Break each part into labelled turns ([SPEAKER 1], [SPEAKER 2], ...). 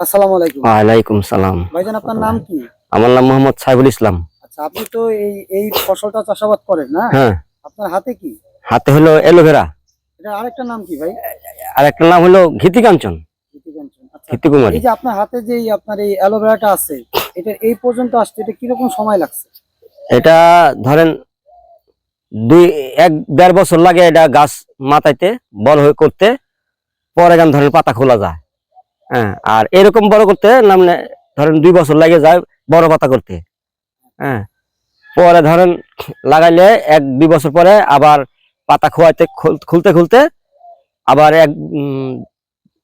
[SPEAKER 1] আসসালামু আলাইকুম।
[SPEAKER 2] ওয়ালাইকুম সালাম।
[SPEAKER 1] ভাইজান আপনার নাম কি?
[SPEAKER 2] আমার নাম মোহাম্মদ সাইবুল ইসলাম।
[SPEAKER 1] আচ্ছা আপনি তো এই এই ফসলটা চাষাবাদ করেন না?
[SPEAKER 2] হ্যাঁ।
[SPEAKER 1] আপনার হাতে কি?
[SPEAKER 2] হাতে হলো এলোভেরা
[SPEAKER 1] এটা আরেকটা নাম কি ভাই?
[SPEAKER 2] আর একটা নাম হলো ঘিতি কাঞ্চন।
[SPEAKER 1] আচ্ছা। এই যে আপনার হাতে যে আপনার এই অ্যালোভেরাটা আছে এটা এই পর্যন্ত আসতে এটা কীরকম সময় লাগছে?
[SPEAKER 2] এটা ধরেন দুই এক দেড় বছর লাগে এটা গাছ মাথাইতে বড় হয়ে করতে পরে গান ধরেন পাতা খোলা যায়। হ্যাঁ আর এরকম বড় করতে নামলে ধরেন দুই বছর লাগে যায় বড় পাতা করতে। হ্যাঁ পরে ধরেন লাগাইলে এক দুই বছর পরে আবার পাতা খোয়াইতে খুল- খুলতে খুলতে আবার এক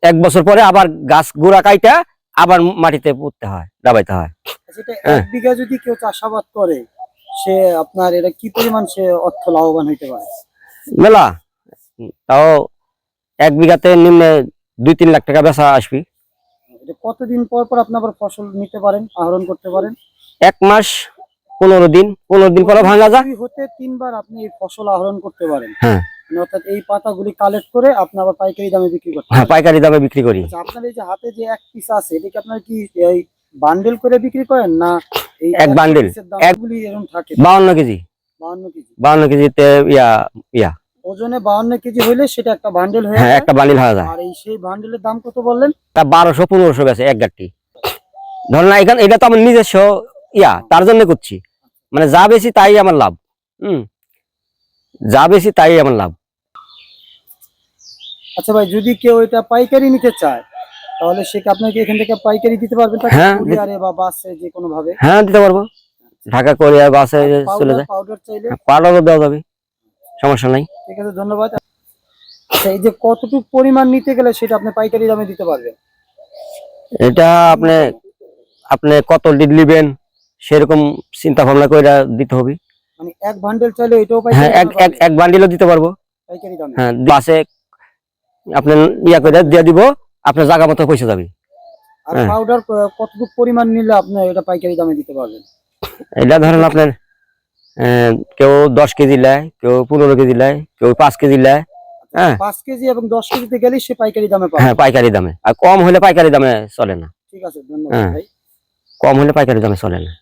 [SPEAKER 2] এক বছর পরে আবার গাছ গুড়া কাইটা আবার মাটিতে পুঁততে হয় দাবাইতে হয়।
[SPEAKER 1] আচ্ছা, এটা
[SPEAKER 2] হ্যাঁ।
[SPEAKER 1] এক বিঘা যদি কেউ চাষাবাদ করে সে আপনার এটা কি পরিমাণ সে অর্থ লাভবান হইতে পারে?
[SPEAKER 2] মেলা তাও এক বিঘাতে নিম্নে দুই তিন লাখ টাকা বেচা আসবি।
[SPEAKER 1] এটা কতদিন পর পর আপনি আবার ফসল নিতে পারেন আহরণ করতে পারেন?
[SPEAKER 2] এক মাস পনেরো দিন পনেরো দিন পরে ভাঙা যায়
[SPEAKER 1] হতে তিনবার আপনি এই ফসল আহরণ করতে পারেন।
[SPEAKER 2] হ্যাঁ।
[SPEAKER 1] মানে অর্থাৎ এই পাতাগুলি কালেক্ট করে আপনি আবার পাইকারি দামে বিক্রি করতে
[SPEAKER 2] হ্যাঁ পাইকারি দামে বিক্রি করি।
[SPEAKER 1] আচ্ছা আপনার এই যে হাতে যে এক পিস আছে এটা কি আপনার কি এই বান্ডেল করে বিক্রি করেন না এই
[SPEAKER 2] এক bundle,
[SPEAKER 1] পিসের
[SPEAKER 2] এক-
[SPEAKER 1] এরকম থাকে?
[SPEAKER 2] বাউন্ন কেজি।
[SPEAKER 1] কেজি।
[SPEAKER 2] বাউন্ন কেজিতে ইয়া ইয়া।
[SPEAKER 1] ওজনে বাহান্ন কেজি হইলে সেটা একটা বান্ডেল হয়ে
[SPEAKER 2] হ্যাঁ একটা বান্ডিল হয়ে যায়।
[SPEAKER 1] আর এই সেই বান্ডেলের দাম কত বললেন?
[SPEAKER 2] তা বারোশো পনেরোশো বেছে এক গাঠটি ধর না এখানে এটা তো আমার নিজস্ব ইয়া তার জন্য করছি। মানে যা বেশি তাই আমার লাভ। হুম। যা বেশি তাই আমার লাভ।
[SPEAKER 1] আচ্ছা ভাই যদি কেউ এটা পাইকারি নিতে চায় তাহলে সে আপনাকে এখান থেকে পাইকারি দিতে পারবেন?
[SPEAKER 2] হ্যাঁ,
[SPEAKER 1] কুরিয়ারে বা বাসে যে কোনো ভাবে
[SPEAKER 2] হ্যাঁ দিতে পারব। ঢাকা কোরিয়া বাসে চলে যায়।
[SPEAKER 1] পাউডার চাইলে?
[SPEAKER 2] পাউডারও দেওয়া যাবে। সমস্যা নাই।
[SPEAKER 1] ঠিক আছে ধন্যবাদ। আচ্ছা এই যে কতটুকু পরিমাণ নিতে গেলে সেটা আপনি পাইকারি দামে দিতে পারবেন?
[SPEAKER 2] এটা আপনি আপনি কত লিড নিবেন সেরকম চিন্তা ভাবনা করে দিতে হবে।
[SPEAKER 1] মানে এক বান্ডেল চাইলে এটাও
[SPEAKER 2] হ্যাঁ
[SPEAKER 1] পাইকারি
[SPEAKER 2] এক এক এক বান্ডিলও দিতে পারব।
[SPEAKER 1] পাইকারি দামে।
[SPEAKER 2] হ্যাঁ বাসে আপনি ইয়া করে দিয়ে দিব আপনার জায়গা মতো পয়সা যাবে।
[SPEAKER 1] আর
[SPEAKER 2] হ্যাঁ।
[SPEAKER 1] পাউডার কতটুকু পরিমাণ নিলে আপনি এটা পাইকারি দামে দিতে পারবেন?
[SPEAKER 2] এটা ধরেন আপনার কেউ দশ কেজি নেয় কেউ পনেরো কেজি নেয় কেউ পাঁচ কেজি নেয় হ্যাঁ।
[SPEAKER 1] পাঁচ কেজি এবং দশ কেজিতে গেলে সে পাইকারি দামে
[SPEAKER 2] হ্যাঁ পাইকারি দামে। আর কম হলে পাইকারি দামে চলে না।
[SPEAKER 1] ঠিক আছে ধন্যবাদ
[SPEAKER 2] হ্যাঁ।
[SPEAKER 1] ভাই।
[SPEAKER 2] কম হলে পাইকারি দামে চলে না।